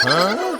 เ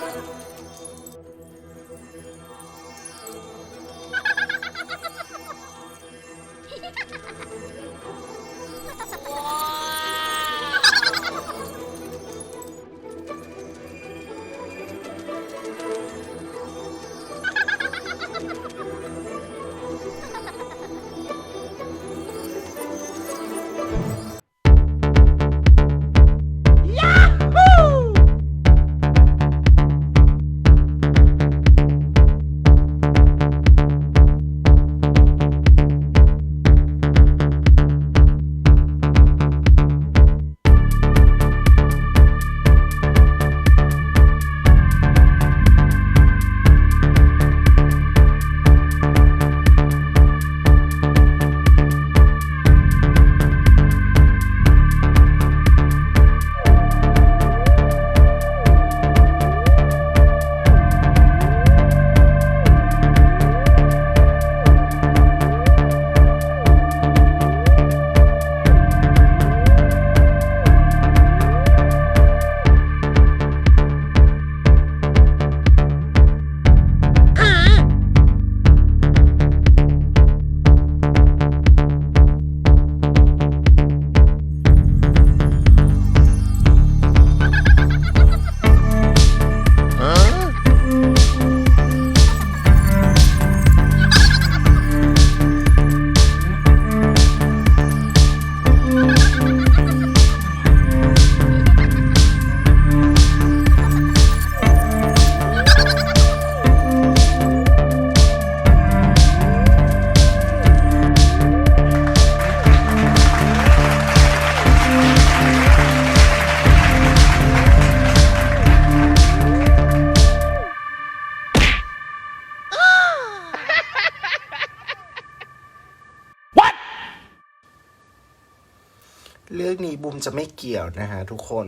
บุมจะไม่เกี่ยวนะฮะทุกคน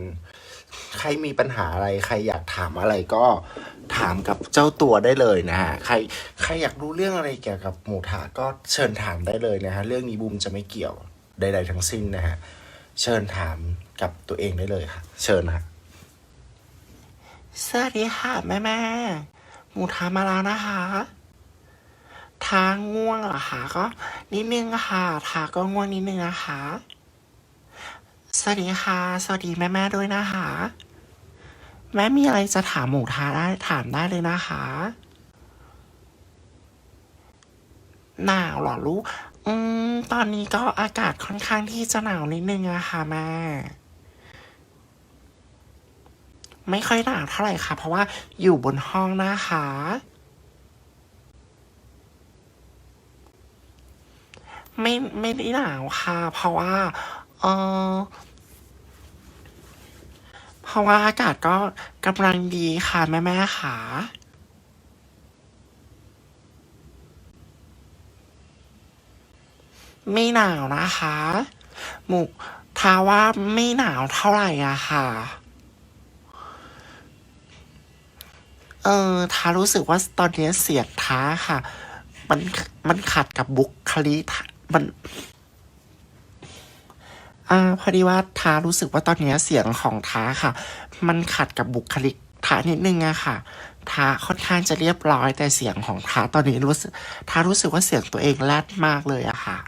ใครมีปัญหาอะไร ใครอยากถามอะไรก็ถามกับเจ้าตัวได้เลยนะฮะ ใครใครอยากรู้เรื่องอะไรเกี่ยวกับหมูถาก็เชิญถามได้เลยนะฮะ เรื่องนี้บุมจะไม่เกี่ยวใดๆทั้งสิ้นนะฮะ เชิญถามกับตัวเองได้เลยค่ะ เชิญฮะสวัสดีค่ะแม่แม่หมูทามาแล้วนะคะทางง่วงเหรอคะก็นิดนึงค่ะทาก็ง่วงนิดนึงนะคะ สวัสดีค่ะ สวัสดีแม่แม่ด้วยนะคะ แม่มีอะไรจะถามหมูทาได้ถามได้เลยนะคะ หนาวเหรอลูก อืม ตอนนี้ก็อากาศค่อนข้างที่จะหนาวนิดนึงอะค่ะแม่ ไม่ค่อยหนาวเท่าไหร่ค่ะ เพราะว่าอยู่บนห้องนะคะไม่ไม่ได้หนาวค่ะ เพราะว่า เออ เพราะว่าอากาศก็กำลังดีค่ะแม่แม่ๆค่ะไม่หนาวนะคะหมูทาว่าไม่หนาวเท่าไหร่อะค่ะ เออทารู้สึกว่าตอนนี้เสียงท้าค่ะ มันมันขัดกับบุคลิกมัน อ่าพอดีว่าทารู้สึกว่าตอนนี้เสียงของท้าค่ะ มันขัดกับบุคลิกทานิดนึงอะค่ะท้าค่อนข้างจะเรียบร้อยแต่เสียงของท้าตอนนี้รู้สึกท้ารู้สึกว่าเสียงตัวเองแรดมากเลยอะค่ะ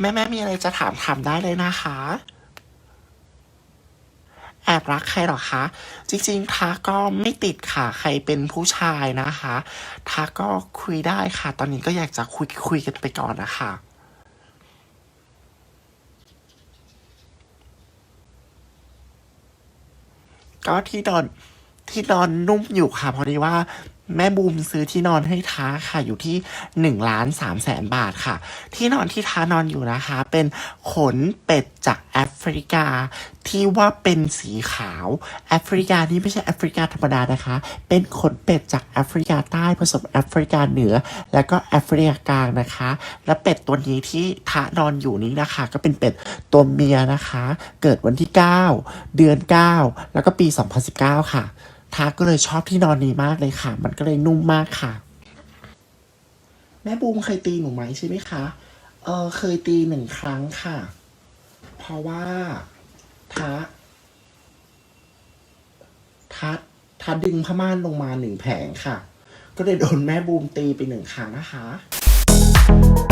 แม่แม่มีอะไรจะถามถามได้เลยนะคะ แอบรักใครหรอคะ จริงๆท้าก็ไม่ติดค่ะ ใครเป็นผู้ชายนะคะท้าก็คุยได้ค่ะ ตอนนี้ก็อยากจะคุยคุยกันไปก่อนนะคะ ก็ที่นอนที่นอนนุ่มอยู่ค่ะพอดีว่า แม่บูมซื้อที่นอนให้ท้าค่ะอยู่ที่หนึ่งล้านสามแสนบาทค่ะ ที่นอนที่ท้านอนอยู่นะคะ เป็นขนเป็ดจากแอฟริกา ที่ว่าเป็นสีขาวแอฟริกานี่ไม่ใช่แอฟริกาธรรมดานะคะ เป็นขนเป็ดจากแอฟริกาใต้ผสมแอฟริกาเหนือ แล้วก็แอฟริกากลางนะคะ และเป็ดตัวนี้ที่ท้านอนอยู่นี้นะคะ ก็เป็นเป็ดตัวเมียนะคะ เกิดวันที่ 9 เดือน 9 แล้วก็ปี 2019 ค่ะ ทาก็เลยชอบที่นอนนี้มากเลยค่ะ มันก็เลยนุ่มมากค่ะ แม่บูมเคยตีหนูไหมใช่ไหมคะ เออเคยตีหนึ่งครั้งค่ะ เพราะว่าทาทท้าท้าดึงผ้าม่านลงมาหนึ่งแผงค่ะ ก็เลยโดนแม่บูมตีไปหนึ่งครั้งนะคะ